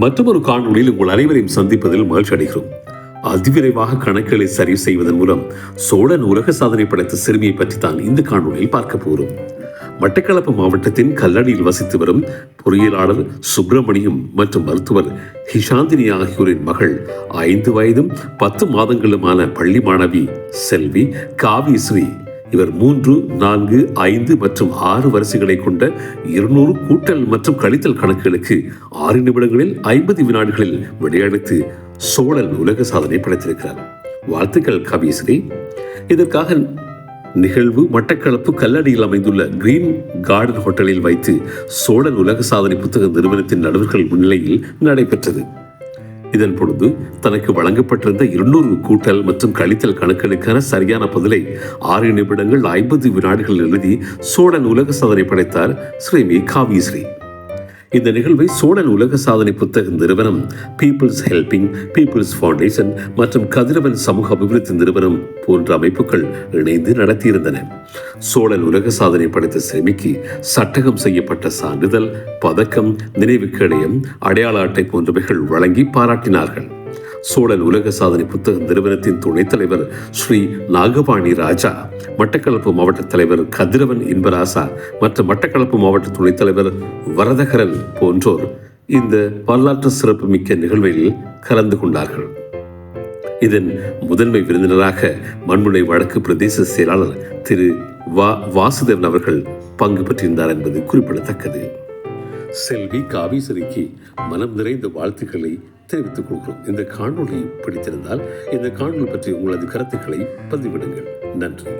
மற்றொரு காணொளியில் உங்கள் அனைவரையும் சந்திப்பதில் மகிழ்ச்சி அடைகிறோம். அதிவிரைவாக கணக்குகளை சரி செய்வதன் மூலம் சோழன் உலக சாதனை படைத்த சிறுமியை பற்றி தான் இந்த காணொலியில் பார்க்க போகிறோம். மட்டக்களப்பு மாவட்டத்தின் கல்லடியில் வசித்து வரும் பொறியியலாளர் சுப்பிரமணியம் மற்றும் மருத்துவர் ஹிஷாந்தினி ஆகியோரின் மகள் ஐந்து வயதும் பத்து மாதங்களுமான பள்ளி மாணவி செல்வி காவி ஸ்ரீ இவர் மூன்று நான்கு ஐந்து மற்றும் ஆறு வரிசைகளை கொண்ட இருநூறு கூட்டல் மற்றும் கழித்தல் கணக்குகளுக்கு ஆறு நிமிடங்களில் ஐம்பது வினாடிகளில் விளையாடித்து சோழன் உலக சாதனை படைத்திருக்கிறார். வாழ்த்துக்கள் கவிஸ்ரீ இதற்காக நிகழ்வு மட்டக்களப்பு கல்லடியில் அமைந்துள்ள கிரீன் கார்டன் ஹோட்டலில் வைத்து சோழன் உலக சாதனை புத்தக நிறுவனத்தின் நடுவர்கள் முன்னிலையில் நடைபெற்றது. இதன் பொழுது தனக்கு வழங்கப்பட்டிருந்த இருநூறு கூட்டல் மற்றும் கழித்தல் கணக்கெடுக்கான சரியான பதிலை ஆறு நிமிடங்கள் ஐம்பது வினாடுகள் எழுதி சோழன் உலக சாதனை படைத்தார் ஸ்ரீமி காவிஸ்ரீ இந்த நிகழ்வை சோழன் உலக சாதனை புத்தக நிறுவனம் பீப்புள்ஸ் ஹெல்பிங் பீப்புள்ஸ் ஃபவுண்டேஷன் மற்றும் கதிரவன் சமூக அபிவிருத்தி நிறுவனம் போன்ற அமைப்புகள் இணைந்து நடத்தியிருந்தன. சோழன் உலக சாதனை படைத்த சிறுமிக்கு சட்டகம் செய்யப்பட்ட சான்றிதழ் பதக்கம் நினைவு கேடயம் அடையாள அட்டை போன்றவைகள் வழங்கி பாராட்டினார்கள். சோழன் உலக சாதனை புத்தக நிறுவனத்தின் துணைத் தலைவர் ஸ்ரீ நாகபாணி ராஜா மட்டக்களப்பு மாவட்ட தலைவர் கதிரவன் இன்பராசா மற்றும் மட்டக்களப்பு மாவட்ட துணைத் தலைவர் வரதகரன் போன்றோர் இந்த வரலாற்று சிறப்புமிக்க நிகழ்வில் கலந்து கொண்டார்கள். இதன் முதன்மை விருந்தினராக மண்முனை வடக்கு பிரதேச செயலாளர் திரு வா வாசுதேவன் அவர்கள் பங்கு பெற்றிருந்தார் என்பது குறிப்பிடத்தக்கது. செல்வி காவிசரிக்கு மனம் நிறைந்த வாழ்த்துக்களை தெரிவித்துக் கொள்கிறோம் இந்த காணொளி பிடித்திருந்தால் இந்த காணொலி பற்றி உங்களது கருத்துக்களை பதிவிடுங்கள். நன்றி.